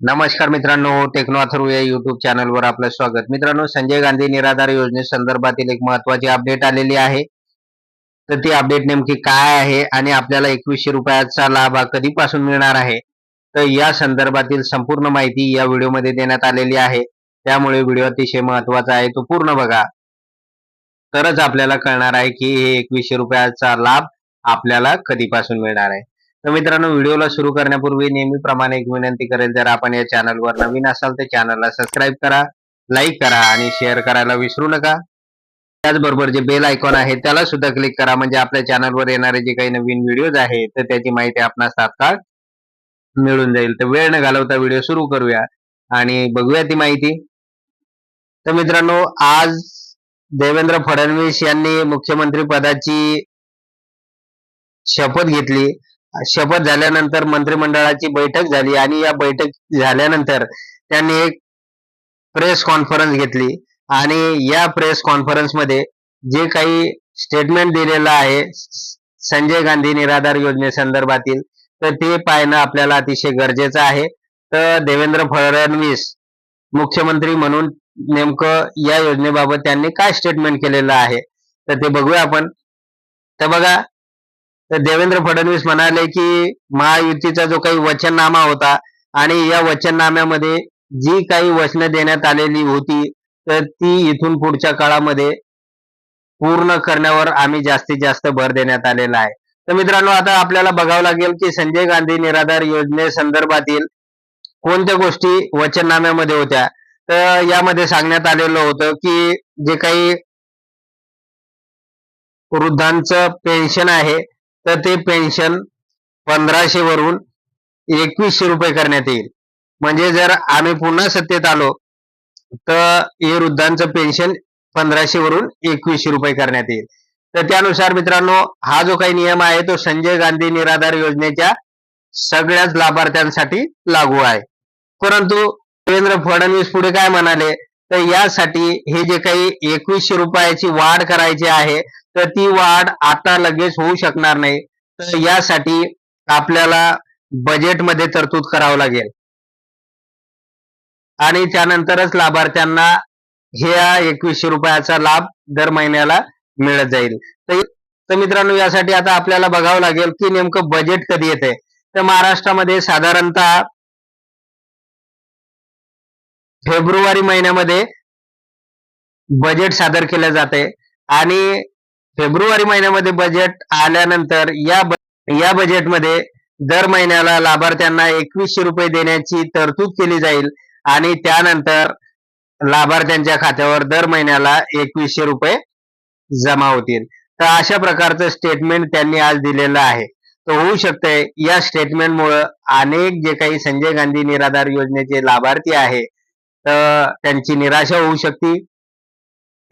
नमस्कार मित्रांनो टेक्नो अथर्व या युट्यूब चॅनलवर आपलं स्वागत. मित्रांनो संजय गांधी निराधार योजनेसंदर्भातील एक महत्वाची अपडेट आलेली आहे. तर ती अपडेट नेमकी काय आहे आणि आपल्याला एकवीसशे रुपयाचा लाभ हा कधीपासून मिळणार आहे? तर या संदर्भातील संपूर्ण माहिती या व्हिडिओमध्ये देण्यात आलेली आहे. त्यामुळे व्हिडिओ अतिशय महत्त्वाचा आहे तो पूर्ण बघा. तरच आपल्याला कळणार आहे की हे एकवीसशे रुपयाचा लाभ आपल्याला कधीपासून मिळणार आहे. तर मित्रांनो व्हिडिओला सुरू करण्यापूर्वी नेहमीप्रमाणे एक विनंती करेल जर आपण या चॅनलवर नवीन असाल तर चॅनलला सबस्क्राईब करा लाईक करा आणि शेअर करायला विसरू नका. त्याचबरोबर जे बेल आयकॉन आहे त्याला सुद्धा क्लिक करा म्हणजे आपल्या चॅनलवर येणारे जे काही नवीन व्हिडिओज आहेत तर त्याची माहिती आपणास तात्काळ मिळून जाईल. तर वेळ न घालवता व्हिडिओ सुरू करूया आणि बघूया ती माहिती. तर मित्रांनो आज देवेंद्र फडणवीस यांनी मुख्यमंत्री पदाची शपथ घेतली. शपथ झाल्यानंतर मंत्रिमंडळाची बैठक झाली आणि या बैठक झाल्यानंतर त्यांनी एक प्रेस कॉन्फरन्स घेतली. आणि या प्रेस कॉन्फरन्समध्ये जे काही स्टेटमेंट दिलेलं आहे संजय गांधी निराधार योजनेसंदर्भातील तर ते पाहणं आपल्याला अतिशय गरजेचं आहे. तर देवेंद्र फडणवीस मुख्यमंत्री म्हणून नेमकं या योजनेबाबत त्यांनी काय स्टेटमेंट केलेलं आहे तर ते बघूया आपण. तर बघा तर देवेंद्र फडणवीस म्हणाले की महायुतीचा जो काही वचननामा होता आणि या वचननाम्यामध्ये जी काही वचनं देण्यात आलेली होती तर ती इथून पुढच्या काळामध्ये पूर्ण करण्यावर आम्ही जास्तीत जास्त भर देण्यात आलेला आहे. तर मित्रांनो आता आपल्याला बघावं लागेल की संजय गांधी निराधार योजनेसंदर्भातील कोणत्या गोष्टी वचननाम्यामध्ये होत्या? तर यामध्ये सांगण्यात आलेलं होतं की जे काही वृद्धांचं पेन्शन आहे तर ते पेन्शन पंधराशे वरून एकवीसशे रुपये करण्यात येईल. म्हणजे जर आम्ही पुन्हा सत्तेत आलो तर हे वृद्धांचं पेन्शन पंधराशे वरून एकवीसशे रुपये करण्यात येईल. तर त्यानुसार मित्रांनो हा जो काही नियम आहे तो संजय गांधी निराधार योजनेच्या सगळ्याच लाभार्थ्यांसाठी लागू आहे. परंतु देवेंद्र फडणवीस पुढे काय म्हणाले? तर यासाठी हे जे काही एकवीसशे रुपयाची वाढ करायची आहे तर ती वाढ आता लगेच होऊ शकणार नाही. तर यासाठी आपल्याला बजेटमध्ये तरतूद करावं लागेल. आणि त्यानंतरच लाभार्थ्यांना ह्या एकवीसशे रुपयाचा लाभ दर महिन्याला मिळत जाईल. तर मित्रांनो यासाठी आता आपल्याला बघावं लागेल की नेमकं बजेट कधी येते. तर महाराष्ट्रामध्ये साधारणतः फेब्रुवारी महिन्यामध्ये बजेट सादर केलं जाते. आणि फेब्रुवारी महिन्यामध्ये बजेट आल्यानंतर या या बजेटमध्ये दर महिन्याला लाभार्थ्यांना एकवीसशे रुपये देण्याची तरतूद केली जाईल आणि त्यानंतर लाभार्थ्यांच्या खात्यावर दर महिन्याला एकवीसशे रुपये जमा होतील. तर अशा प्रकारचं स्टेटमेंट त्यांनी आज दिलेलं आहे. तर होऊ शकतंय या स्टेटमेंटमुळं अनेक जे काही संजय गांधी निराधार योजनेचे लाभार्थी आहे तर त्यांची निराशा होऊ शकते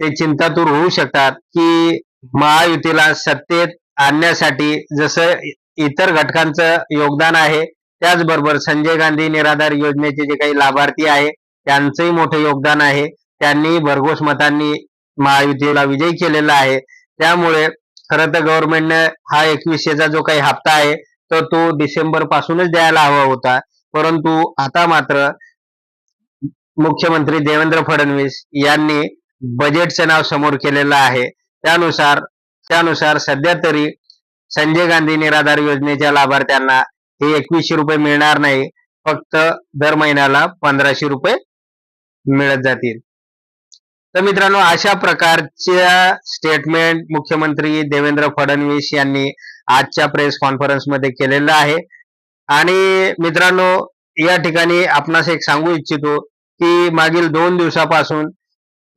ते चिंतातूर होऊ शकतात की महायुतीला सत्तेत आणण्यासाठी जसं इतर घटकांचं योगदान आहे त्याचबरोबर संजय गांधी निराधार योजनेचे जे काही लाभार्थी आहे त्यांचंही मोठं योगदान आहे. त्यांनी भरघोस मतांनी महायुतीला विजयी केलेला आहे. त्यामुळे खरं तर गव्हर्नमेंटने हा एकवीसशेचा जो काही हप्ता आहे तर तो डिसेंबर पासूनच द्यायला हवा होता. परंतु आता मात्र मुख्यमंत्री देवेंद्र फडणवीस यांनी बजेटचं नाव समोर केलेलं आहे. त्यानुसार त्यानुसार सध्या तरी संजय गांधी निराधार योजनेच्या लाभार्थ्यांना हे एकवीसशे रुपये मिळणार नाही. फक्त दर महिन्याला पंधराशे रुपये मिळत जातील. तर मित्रांनो अशा प्रकारच्या स्टेटमेंट मुख्यमंत्री देवेंद्र फडणवीस यांनी आजच्या प्रेस कॉन्फरन्समध्ये केलेलं आहे. आणि मित्रांनो या ठिकाणी आपणास एक सांगू इच्छितो की मागील दोन दिवसापासून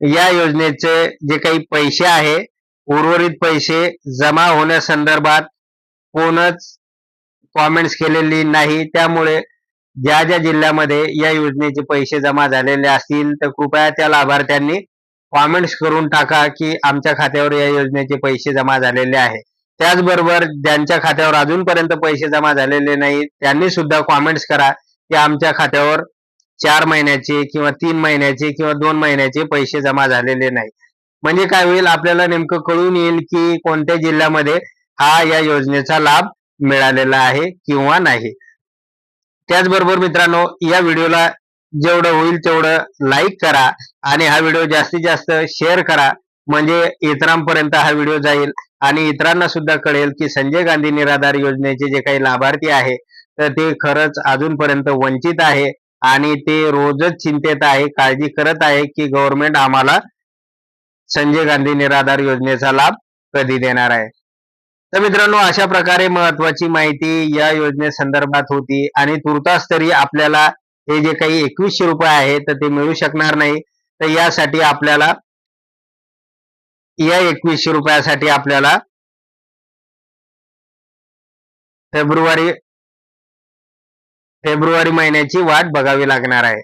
या योजनेचे जे काही पैसे आहे उर्वरित पैसे जमा होण्यासंदर्भात कोणच कॉमेंट्स केलेली नाही. त्यामुळे ज्या ज्या जिल्ह्यामध्ये या योजनेचे पैसे जमा झालेले असतील तर कृपया त्या लाभार्थ्यांनी कॉमेंट्स करून टाका की आमच्या खात्यावर या योजनेचे पैसे जमा झालेले आहे. त्याचबरोबर ज्यांच्या खात्यावर अजूनपर्यंत पैसे जमा झालेले नाही त्यांनी सुद्धा कॉमेंट्स करा की आमच्या खात्यावर चार महिन्याचे किंवा तीन महिन्याचे किंवा दोन महिन्याचे पैसे जमा झालेले नाही. म्हणजे काय होईल आपल्याला नेमकं कळून येईल की कोणत्या जिल्ह्यामध्ये हा या योजनेचा लाभ मिळालेला आहे किंवा नाही. त्याचबरोबर मित्रांनो या व्हिडिओला जेवढं होईल तेवढं लाईक करा आणि हा व्हिडिओ जास्तीत जास्त शेअर करा. म्हणजे इतरांपर्यंत हा व्हिडिओ जाईल आणि इतरांना सुद्धा कळेल की संजय गांधी निराधार योजनेचे जे काही लाभार्थी आहे तर ते खरंच अजूनपर्यंत वंचित आहे आणि ते रोजच चिंतेत आहे काळजी करत आहे की गव्हर्नमेंट आम्हाला संजय गांधी निराधार योजनेचा लाभ कधी देणार आहे? तर मित्रांनो अशा प्रकारे महत्वाची माहिती या योजनेसंदर्भात होती आणि तुर्तास तरी आपल्याला हे जे काही एकवीसशे रुपये आहे तर ते मिळू शकणार नाही. तर यासाठी आपल्याला या एकवीसशे रुपयासाठी आपल्याला फेब्रुवारी फेब्रुवारी महिन्याची वाट बघावी लागणार आहे.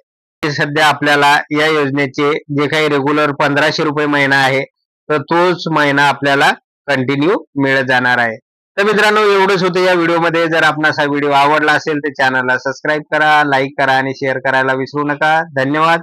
ते सध्या आपल्याला या योजनेचे जे काही रेग्युलर पंधराशे रुपये महिना आहे तर तोच महिना आपल्याला कंटिन्यू मिळत जाणार आहे. तर मित्रांनो एवढंच होतं या व्हिडिओमध्ये. जर आपणास हा व्हिडिओ आवडला असेल तर चॅनलला सबस्क्राईब करा लाईक करा आणि शेअर करायला विसरू नका. धन्यवाद.